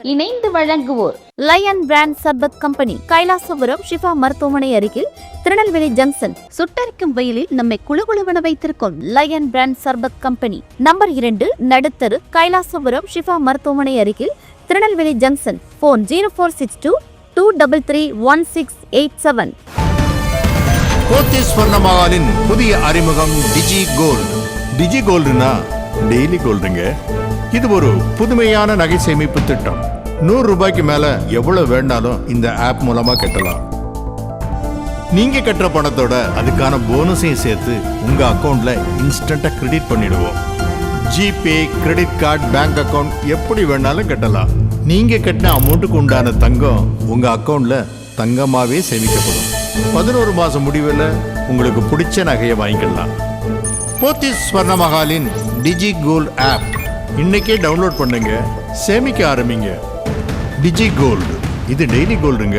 இணைந்து வழங்குவோர் lion brand sarbath company Kailasapuram Shifa மருத்துவமனை அருகில் திருநெல்வேலி ஜங்ஷன். சுட்டரிக்கும் வெயிலில் நம்மை குழுகுழுவென வைத்திருக்கும் lion brand sarbath company number இரண்டு நடுத்தரு கைலாசபுரம் ஷிஃபா மருத்துவமனை அருகில் Tirunelveli junction. Phone zero four six two two double three one six eight seven Pothys புதிய அறிமுகம் டிஜி கோல்டு டிஜி கோல்டுனா டெய்லி கோல்டுங்க இது ஒரு புதுமையான நகை சேமிப்பு திட்டம். நூறு ரூபாய்க்கு மேல எவ்வளவு வேண்டாலும் இந்த ஆப் மூலமா கட்டலாம். நீங்க கட்டுற பணத்தோட அதுக்கான போனஸையும் சேர்த்து உங்க அக்கௌண்ட்ல இன்ஸ்டன்டா கிரெடிட் பண்ணிடுவோம். GPay credit card bank account எப்படி வேணாலும் கட்டலாம். நீங்க கட்டின அமௌண்ட்டுக்கு உண்டான தங்கம் உங்க அக்கௌண்ட்ல தங்கமாவே சேமிக்கப்படும். பதினோரு மாசம் முடிவில் உங்களுக்கு பிடிச்ச நகையை வாங்கிக்கலாம். போத்தி ஸ்வர்ண மகாலின் டிஜி கோல்ட் ஆப். இன்னைக்கே டவுன்லோட் பண்ணுங்க. சேமிக்க ஆரம்பிங்க. டிஜி கோல்டு இது டெய்லி கோல்டுங்க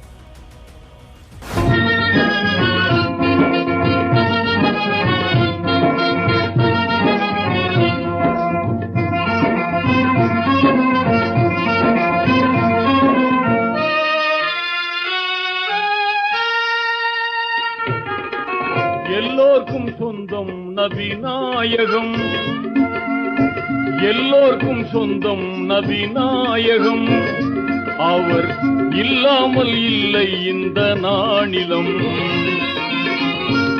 சொந்தம் நபிநாயகம். எல்லோருக்கும் சொந்தம் நபிநாயகம். அவர் இல்லாமல் இல்லை இந்த நாணிலம்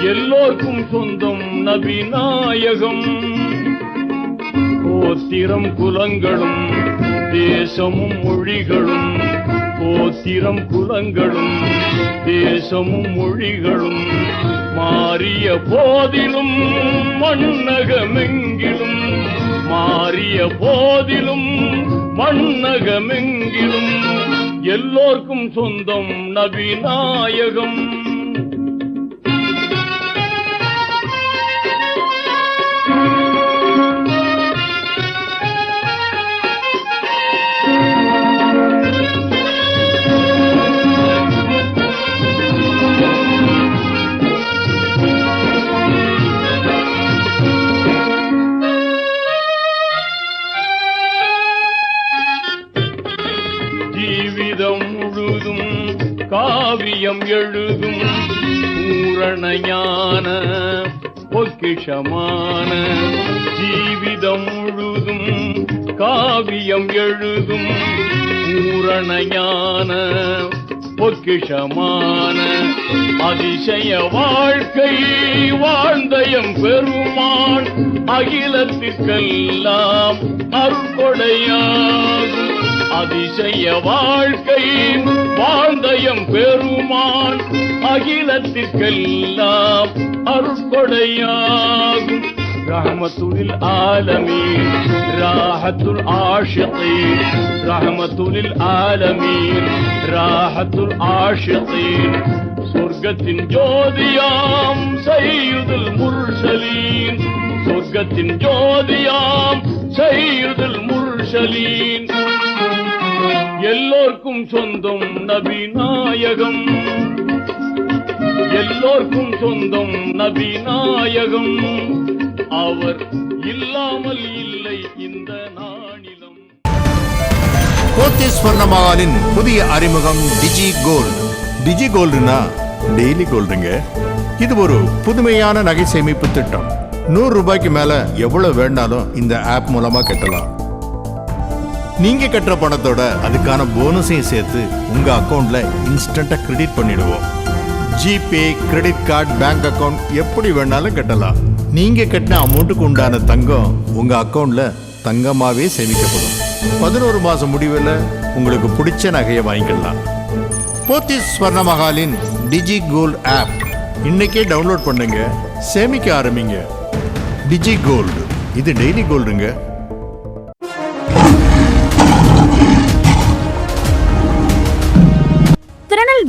எல்லோருக்கும் சொந்தம் நபிநாயகம். கோத்திரம் குலங்களும் தேசமும் மொழிகளும் கோத்திரம் குலங்களும் தேசமும் மொழிகளும். மாறிய போதிலும் மண்ணகமெங்கிலும் மாறிய போதிலும் மண்ணகமெங்கிலும் எல்லோர்க்கும் சொந்தம் நபிநாயகம். காவியம் எழுதும் பூரண பொக்கிஷமான ஜீவிதம் முழுதும் காவியம் எழுதும் பூரண பொக்கிஷமான அதிசய வாழ்க்கை வாழ்ந்தயம் பெருமான் அகிலத்திற்கெல்லாம் அருள்கொடையாகும் அதிசய வாழ்க்கை வாழ்ந்தயம் பெருமான் அகிலத்திற்கெல்லாம் அருட்கொடையாகும் رحمة للعالمين راحة العاشقين رحمة للعالمين راحة العاشقين சொர்க்கத்தின் ஜோதியாம் சையுதுல் முர்சலீன் சொர்க்கத்தின் ஜோதியாம் சையுதுல் முர்சலீன் எல்லோர்க்கும் சொந்தம் நபி நாயகம் எல்லோர்க்கும் சொந்தம் நபி நாயகம் அவர் இல்லாமல் இல்லை இந்த நாணிலம் கோத்தீஸ்வர்ண மகாலின் புதிய அறிமுகம் டிஜி கோல்டு. டிஜி கோல்டுனா டெய்லி கோல்டுங்க. இது ஒரு புதுமையான நகை சேமிப்பு திட்டம். நூறு ரூபாய்க்கு மேல எவ்வளவு வேண்டாலும் இந்த ஆப் மூலமா கட்டலாம். நீங்க கட்டுற பணத்தோட அதுக்கான போனஸையும் சேர்த்து உங்க அக்கௌண்ட்ல இன்ஸ்டண்டா கிரெடிட் பண்ணிடுவோம். GPay credit card bank account எப்படி வேணாலும் கட்டலாம். நீங்க கட்டின அமௌண்ட்டுக்கு உண்டான தங்கம் உங்க அக்கௌண்ட்ல தங்கமாவே சேமிக்கப்படும். பதினோரு மாசம் முடிவில் உங்களுக்கு பிடிச்ச நகையை வாங்கிக்கலாம். போத்தி ஸ்வர்ண மகாலின் டிஜி கோல்ட் ஆப். இன்னைக்கே டவுன்லோட் பண்ணுங்க சேமிக்க ஆரம்பிங்க. டிஜி கோல்டு இது டெய்லி கோல்டுங்க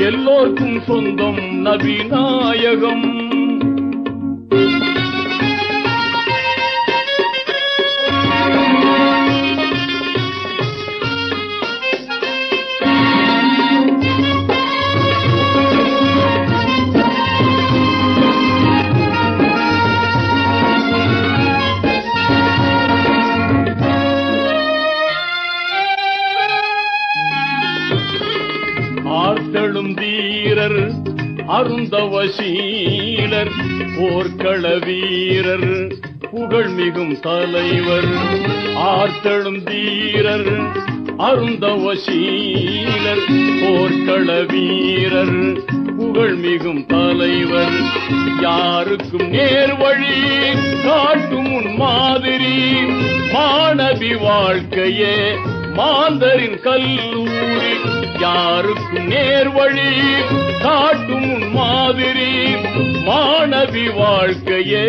எல்லோர்க்கும் சொந்தம் நபி தழும் ஆர்த்தழும் தீரர் அருந்தவசீலர் போர்க்கள வீரர் புகழ்மிகும் தலைவர். ஆர்த்தழும் தீரர் அருந்தவசீலர் போர்க்கள வீரர் புகழ்மிகும் தலைவர். யாருக்கும் நேர் வழி காட்டும் உன் மாதிரி மாணவி வாழ்க்கையே. மாந்தரின் கல்லூரி யாருக்கும் நேர் வழி காட்டும் மாதிரி மாணவி வாழ்க்கையே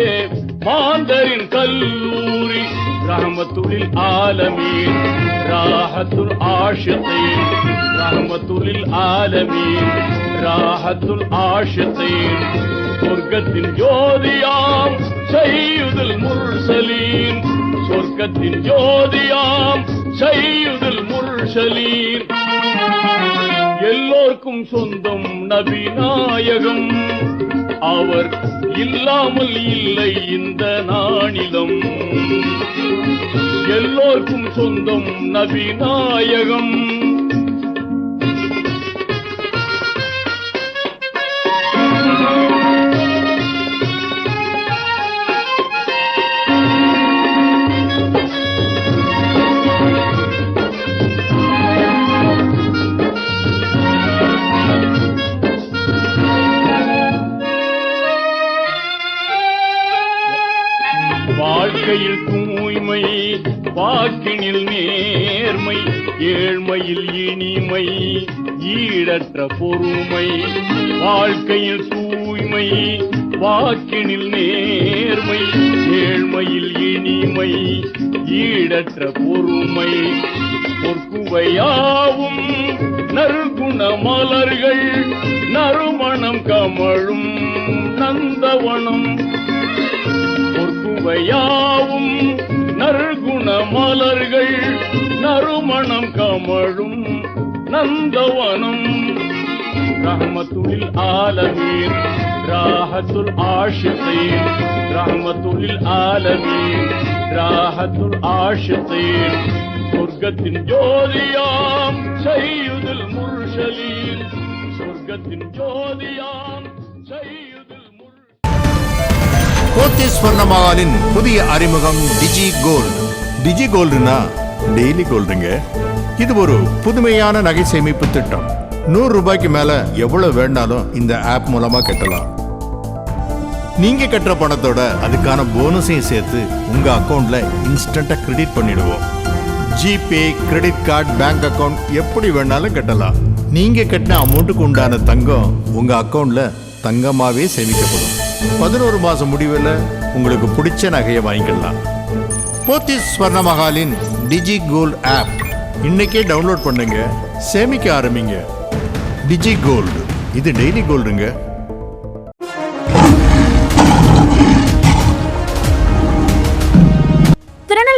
மாந்தரின் கல்லூரி. ரஹமத்துலில் ஆலமீன் ராஹத்துல் ஆஷத்தை ரஹமத்துலில் ஆலமீன் ராஹத்துல் ஆஷத்தை சொர்க்கத்தின் ஜோதியாம் செய்யுதல் முர்சலீன் சொர்க்கத்தின் ஜோதியாம் செய்யுதல் முர்சலீன் எல்லோருக்கும் சொந்தம் நபி நாயகம் அவர் இல்லாமல் இல்லை இந்த நாணிலம் எல்லோருக்கும் சொந்தம் நபி நாயகம் நோக்கினில் நேர்மை ஏழ்மையில் இனிமை ஈடற்ற பொறுமை வாழ்க்கையில் தூய்மை வாக்கினில் நேர்மை ஏழ்மையில் இனிமை ஈடற்ற பொறுமை. பொற்குவையாவும் நறுகுண மலர்கள் நறுமணம் கமழும் நந்தவனம். பொற்குவையாவும் நற்குண மலர்கள் நறுமணம் கமழும் நந்தவனம். ரஹமத்துலில் ஆலமீன் ராஹத்துல் ஆஷித்தீன். ரஹமத்துலில் ஆலமீன் ராஹத்துல் ஆஷித்தீன். சொர்க்கத்தின் ஜோதியாம் சையுதுல் முர்ஷலீன். சொர்க்கத்தின் ஜோதியாம் போத்தீஸ் ஸ்வர்ணமஹாலின் புதிய அறிமுகம் டிஜி கோல்டு டிஜி கோல்டுனா டெய்லி கோல்டுங்க. இது ஒரு புதுமையான நகை சேமிப்பு திட்டம். நூறு ரூபாய்க்கு மேல எவ்வளவு வேணாலும் இந்த ஆப் மூலமா கட்டலாம். நீங்க கட்டுற பணத்தோட அதுக்கான போனஸையும் சேர்த்து உங்க அக்கௌண்ட்ல இன்ஸ்டன்டா கிரெடிட் பண்ணிடுவோம். GPay credit card bank account எப்படி வேணாலும் கட்டலாம். நீங்க கட்டின அமௌண்ட்டுக்கு உண்டான தங்கம் உங்க அக்கௌண்ட்ல தங்கமாவே சேமிக்கப்படும். பதினோரு மாசம் முடிவில் உங்களுக்கு பிடிச்ச நகையை வாங்கிக்கலாம். போத்திஸ் ஸ்வர்ணமஹாலின் டிஜி கோல்ட் ஆப். இன்னைக்கே டவுன்லோட் பண்ணுங்க சேமிக்க ஆரம்பிங்க. டிஜி கோல்டு இது டெய்லி கோல்டுங்க.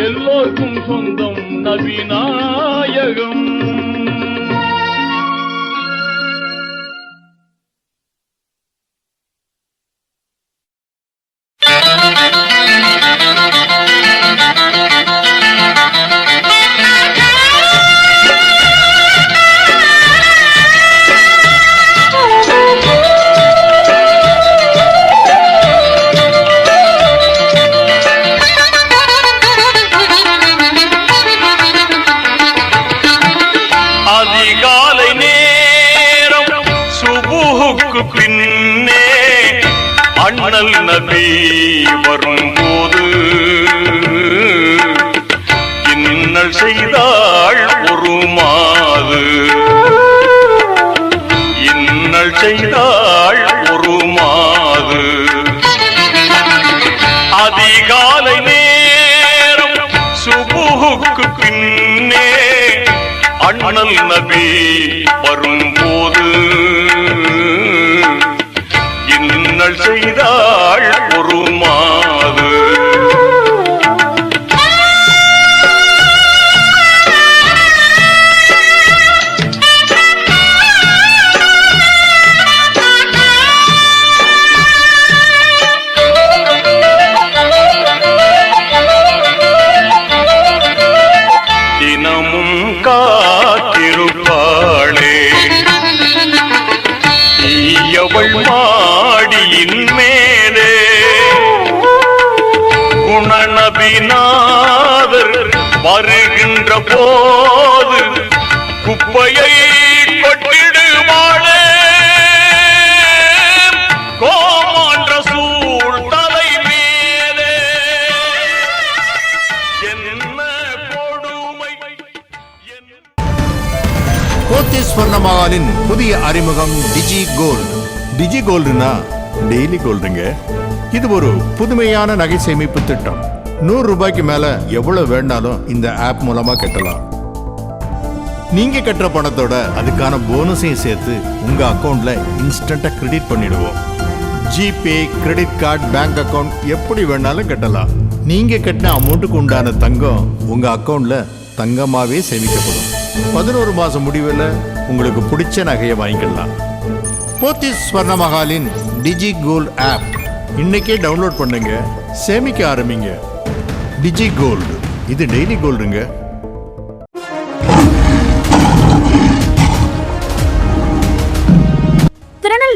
எல்லோருக்கும் சொந்தம் நபிநாயகம் செய்தாள் ஒரு மாது இன்னல் செய்தாள் ஒரு மாது அதிகாலை நேரம் சுபுகுக்கு பின்னே அண்ணல் நபி வரும் அவள் மாடியின் மேலே. குணநபிநாதர் வருகின்ற போது குப்பையை போத்தீஸ் புதிய அறிமுகம் டிஜி கோல்டு டிஜி கோல்டுனா டெய்லி கோல்டுங்க. இது ஒரு புதுமையான நகை சேமிப்பு திட்டம். நூறு ரூபாய்க்கு மேல எவ்வளவு வேணாலும் இந்த ஆப் மூலமா கட்டலாம். நீங்க கட்டுற பணத்தோட அதுக்கான போனஸையும் சேர்த்து உங்க அக்கௌண்ட்ல இன்ஸ்டன்டா கிரெடிட் பண்ணிடுவோம். GPay credit card bank account எப்படி வேணாலும் கட்டலாம். நீங்க கட்டின அமௌண்ட்டுக்கு உண்டான தங்கம் உங்க அக்கௌண்ட்ல தங்கமாவே சேமிக்கப்படும். பதினோரு மாசம் முடிவில் உங்களுக்கு பிடிச்ச நகையை வாங்கிக்கலாம். போத்திஸ் ஸ்வர்ணமஹாலின் டிஜி கோல்ட் ஆப். இன்னைக்கே டவுன்லோட் பண்ணுங்க. சேமிக்க ஆரம்பிங்க. டிஜி கோல்டு இது டெய்லி கோல்டுங்க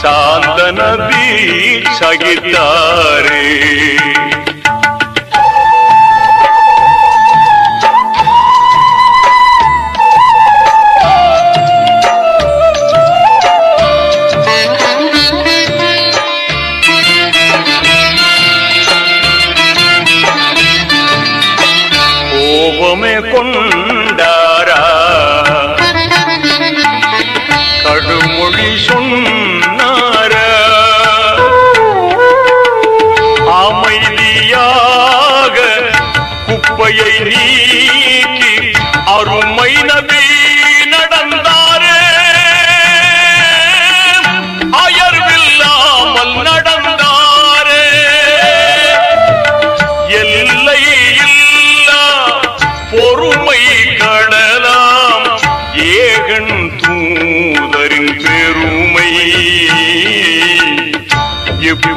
சாந்த நபி சகித்தாரே கோபமே கொண்டாரா? கடுமொழி சொன்ன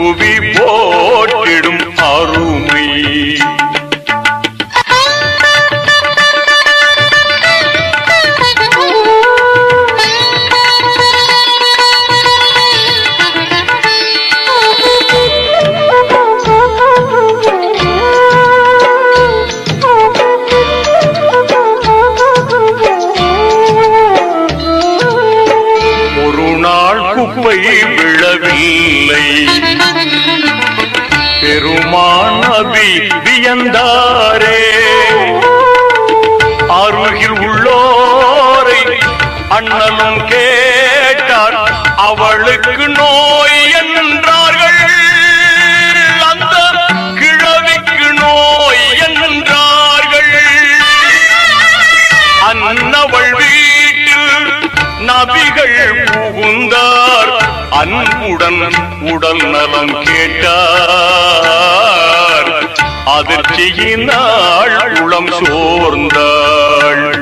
will be உடல் கேட்டார். அதிர்ச்சியினாள் உளம் சோர்ந்தாள்.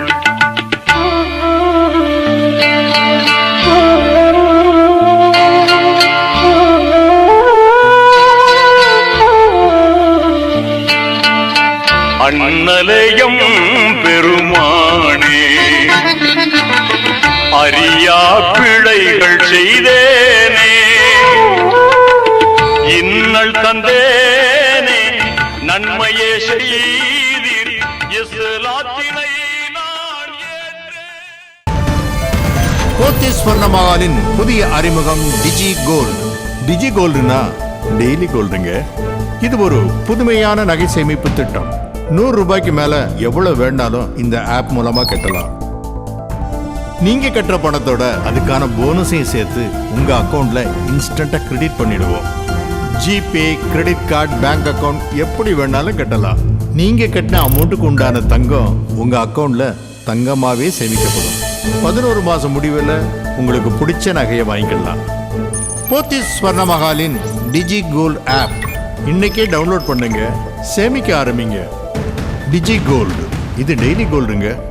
அண்ணலயம் போத்தீஸ் புதிய அறிமுகம் டிஜி கோல்டு டிஜி கோல்டுனா டெய்லி கோல்டுங்க. இது ஒரு புதுமையான நகை சேமிப்பு திட்டம். நூறு ரூபாய்க்கு மேல எவ்வளவு வேணாலும் இந்த ஆப் மூலமா கட்டலாம். நீங்க கட்டுற பணத்தோட அதுக்கான போனஸையும் சேர்த்து உங்க அக்கௌண்ட்ல இன்ஸ்டன்டா கிரெடிட் பண்ணிடுவோம். GPay credit card bank account எப்படி வேணாலும் கட்டலாம். நீங்க கட்டின அமௌண்ட்டுக்கு உண்டான தங்கம் உங்க அக்கௌண்ட்ல தங்கமாவே சேமிக்கப்படும். பதினோரு மாசம் முடிவில் உங்களுக்கு பிடிச்ச நகையை வாங்கிக்கலாம். போத்திஸ் ஸ்வர்ணமகாலின் டிஜி கோல்ட் ஆப். இன்னைக்கே டவுன்லோட் பண்ணுங்க சேமிக்க ஆரம்பிங்க. டிஜி கோல்டு இது டெய்லி கோல்டுங்க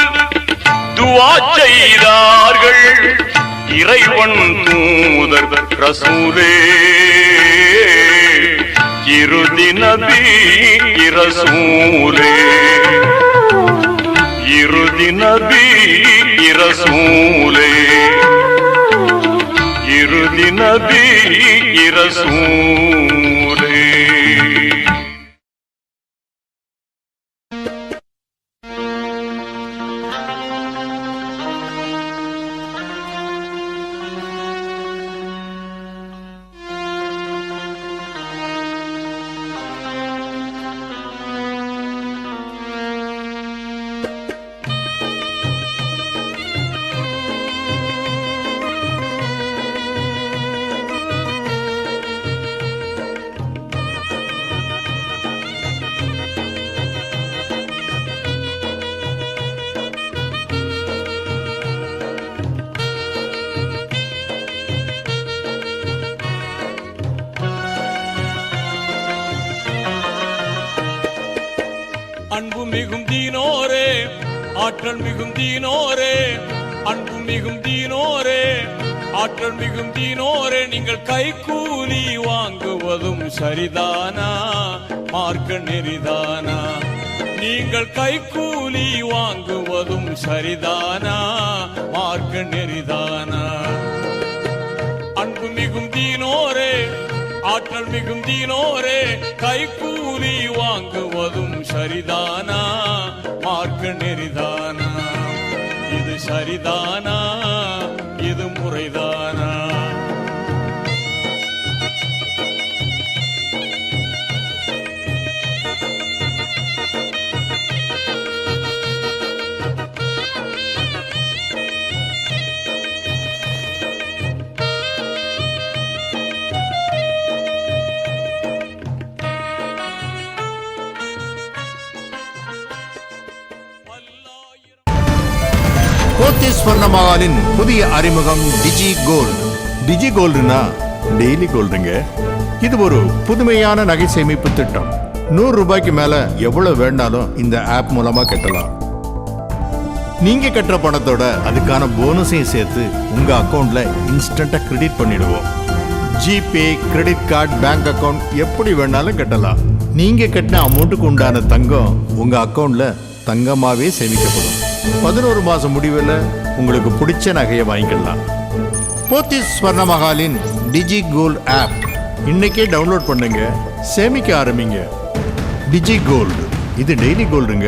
துவா செய்தார்கள். இறைவன் தூதர் ரசூலே. இறுதி நபி இரசூலே. இறுதி நபி இரசூலே. இறுதி நபி இரசூலே. மிகும் தீனோரே ஆற்றல் மிகும் தீனோரே அன்பு மிகும் தீனோரே ஆற்றல் மிகும் தீனோரே நீங்கள் கை கூலி வாங்குவதும் சரிதானா? மார்க்க நெறிதானா? நீங்கள் கை கூலி வாங்குவதும் சரிதானா? மார்க்க நெறிதானா? அன்பு மிகும் தீனோரே ஆற்றல் மிகுந்தினோரே தீனோரே கைக்கூலி வாங்குவதும் சரிதானா? மார்க்க நெறிதானா? இது சரிதானா? இது முறைதானா? போத்தீஸ் புதிய அறிமுகம் டிஜி கோல்டு டிஜி கோல்டுனா டெய்லி கோல்டுங்க. இது ஒரு புதுமையான நகை சேமிப்பு திட்டம். நூறு ரூபாய்க்கு மேல எவ்வளவு வேணாலும் இந்த ஆப் மூலமா கட்டலாம். நீங்க கட்டுற பணத்தோட அதுக்கான போனஸையும் சேர்த்து உங்க அக்கௌண்ட்ல இன்ஸ்டன்டா கிரெடிட் பண்ணிடுவோம். GPay credit card bank account எப்படி வேணாலும் கட்டலாம். நீங்க கட்டின அமௌண்ட்டுக்கு உண்டான தங்கம் உங்க அக்கௌண்ட்ல தங்கமாவே சேமிக்கப்படும். பதினோரு மாசம் முடிவில் உங்களுக்கு பிடிச்ச நகையை வாங்கிக்கலாம். போத்திஸ் ஸ்வர்ணமகாலின் டிஜி கோல்ட் ஆப். இன்னைக்கே டவுன்லோட் பண்ணுங்க சேமிக்க ஆரம்பிங்க. டிஜி கோல்டு இது டெய்லி கோல்டுங்க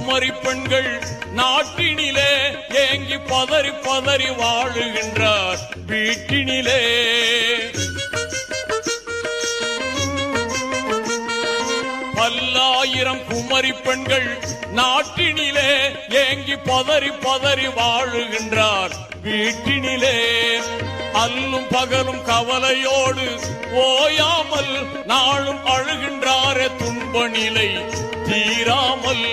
குமரி பெண்கள் நாட்டினிலே ஏங்கி பதறி பதறி வாழுகின்றார் வீட்டினிலே. பல்லாயிரம் குமரி பெண்கள் நாட்டினிலே ஏங்கி பதறி பதறி வாழுகின்றார் வீட்டினிலே. அல்லும் பகலும் கவலையோடு ஓயாமல் நாளும் அழுகின்றாரே துன்ப நிலை தீராமல்.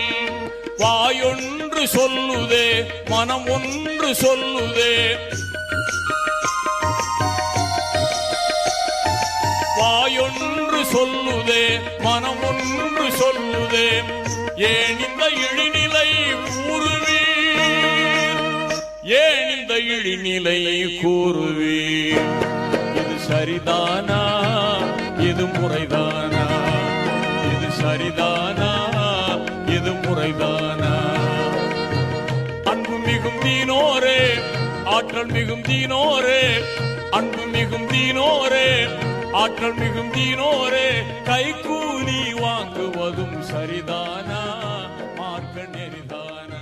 வாயொன்று சொல்லுதே மனம் ஒன்று சொல்லுதே. வாயொன்று சொல்லுதே மனம் ஒன்று சொல்லுதே. ஏன் இந்த இழிநிலை கூறுவீர். ஏன் இந்த இழிநிலை கூறுவீர். இது சரிதானா? இது முறைதானா? இது சரிதானா? இது முறைதான்? ஆற்றல் மிகும் தீனோரே அன்பு மிகும் தீனோரே ஆற்றல் மிகும் தீனோரே கைகூலி வாங்குவதும் சரிதானா? மார்க்க நெறிதானா?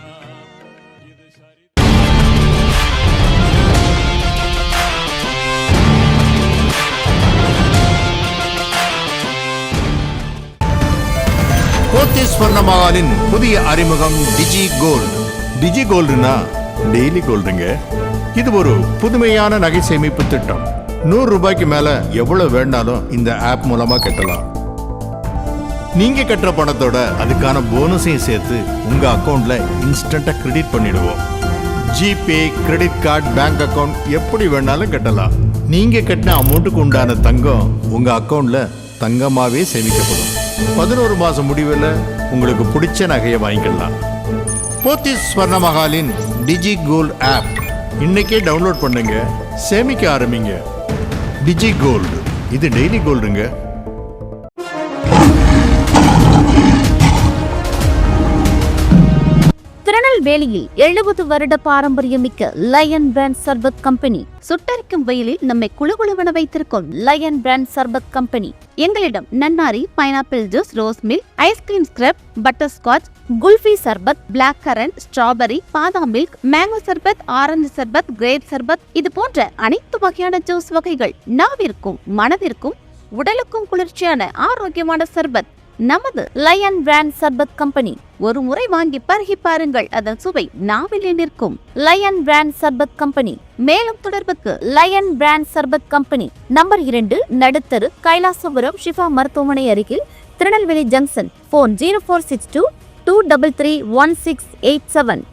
போத்தீஸ் ஸ்வர்ணமகாலின் புதிய அறிமுகம் டிஜி கோல்டு. டிஜி கோல்டுனா டெய்லி கோல்டுங்க. இது ஒரு புதுமையான நகை சேமிப்பு திட்டம். நூறு ரூபாய்க்கு மேல எவ்வளவு வேணாலும் இந்த ஆப் மூலமா கட்டலாம். நீங்க கட்டுற பணத்தோட அதுக்கான போனஸையும் சேர்த்து உங்க அக்கௌண்ட்ல இன்ஸ்டன்டா கிரெடிட் பண்ணிடுவோம். GPay credit card bank account எப்படி வேணாலும் கட்டலாம். நீங்க கட்டின அமௌண்ட்டுக்கு உண்டான தங்கம் உங்க அக்கௌண்ட்ல தங்கமாவே சேமிக்கப்படும். பதினோரு மாசம் முடிவில் உங்களுக்கு பிடிச்ச நகையை வாங்கிக்கலாம். போத்திஸ் ஸ்வர்ணமகாலின் டிஜி கோல்ட் ஆப் இன்னைக்கே டவுன்லோட் பண்ணுங்க. சேமிக்க ஆரம்பிங்க. டிஜி கோல்டு இது டெய்லி கோல்டுங்க திருநெல்வேலியில் எழுபது வருட பாரம்பரியமிக்க லயன் பிராண்ட் சர்பத் கம்பெனி சுட்டரிக்கும் வெயிலில் நம்மை குழுகுழுவென வைத்திருக்கும் லயன் பிராண்ட் சர்பத் கம்பெனி எங்களிடம் நன்னாரி pineapple juice rose milk ice cream scrub butterscotch kulfi sarbath black currant strawberry பாதாம் milk mango sarbath orange sarbath grape sarbath இது போன்ற அனைத்து வகையான ஜூஸ் வகைகள் நாவிற்கும் மனதிற்கும் உடலுக்கும் குளிர்ச்சியான ஆரோக்கியமான சர்பத். நமது லயன் பிராண்ட் சர்பத் கம்பெனி ஒரு முறை வாங்கி பருகி பாருங்கள் அதன் சுவை நாவிலே நிற்கும். லயன் பிராண்ட் சர்பத் கம்பெனி மேலும் தொடர்புக்கு lion brand sarbath company number இரண்டு நடுத்தரு கைலாசபுரம் ஷிஃபா மருத்துவமனை அருகில் Tirunelveli junction phone zero four six two two double three one six eight seven